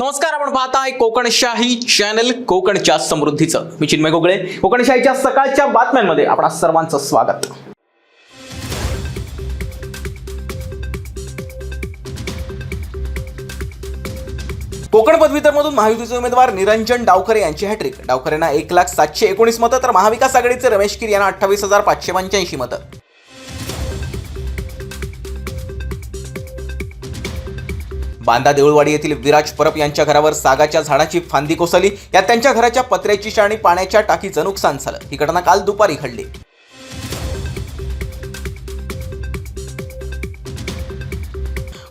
नमस्कार आपण पाहताय कोकणशाही चॅनल कोकणच्या समृद्धीचं. मी चिन्मय गोगळे. कोकणशाहीच्या सकाळच्या बातम्यांमध्ये आपणा सर्वांचं स्वागत. कोकण पदवीधरमधून महायुतीचे उमेदवार निरंजन डावखरे यांची हॅट्रिक डावखरेंना एक लाख सातशे एकोणीस मतं तर महाविकास आघाडीचे रमेश किर यांना अठ्ठावीस हजार पाचशे पंच्याऐंशी मतं. बांदा देऊळवाडी येथील विराज परब यांच्या घरावर सागाच्या झाडाची फांदी कोसळली. यात त्यांच्या घराच्या पत्र्याची आणि पाण्याच्या टाकीचं नुकसान झालं. ही घटना काल दुपारी घडली.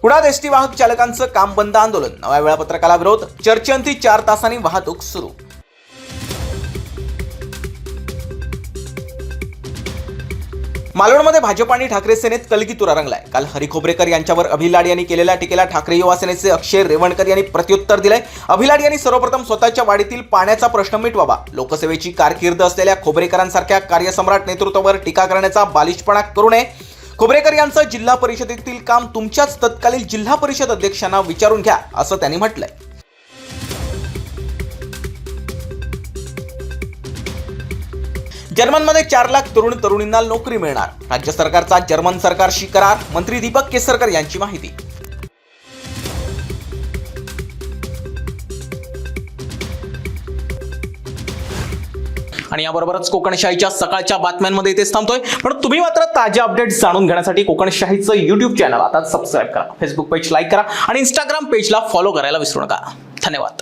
कुडाळ एसटी वाहक चालकांचं काम बंद आंदोलन. नव्या वेळापत्रकाला विरोध. चर्चेअंती चार तासांनी वाहतूक सुरू. मालवणमध्ये भाजप आणि ठाकरे सेनेत कलगीतुरा रंगलाय. काल हरी खोबरेकर यांच्यावर अभिलाड यांनी केलेल्या टीकेला ठाकरे युवा सेनेचे अक्षय रेवणकर यांनी प्रत्युत्तर दिलंय. अभिलाड यांनी सर्वप्रथम स्वतःच्या वाडीतील पाण्याचा प्रश्न मिटवावा. लोकसेवेची कारकीर्द असलेल्या खोबरेकरांसारख्या कार्यसम्राट नेतृत्वावर टीका करण्याचा बालिशपणा करू नये. खोबरेकर यांचं जिल्हा परिषदेतील काम तुमच्याच तत्कालीन जिल्हा परिषद अध्यक्षांना विचारून घ्या असं त्यांनी म्हटलंय. जर्मनमध्ये चार लाख तरुण तरुणींना नोकरी मिळणार. राज्य सरकारचा जर्मन सरकारशी करार मंत्री दीपक केसरकर यांची माहिती. आणि याबरोबरच कोकणशाहीच्या सकाळच्या बातम्यांमध्ये इथेच थांबतोय. पण तुम्ही मात्र ताज्या अपडेट्स जाणून घेण्यासाठी कोकणशाहीचं युट्यूब चॅनल आता सबस्क्राईब करा. फेसबुक पेज लाईक करा आणि इंस्टाग्राम पेजला फॉलो करायला विसरू नका. धन्यवाद.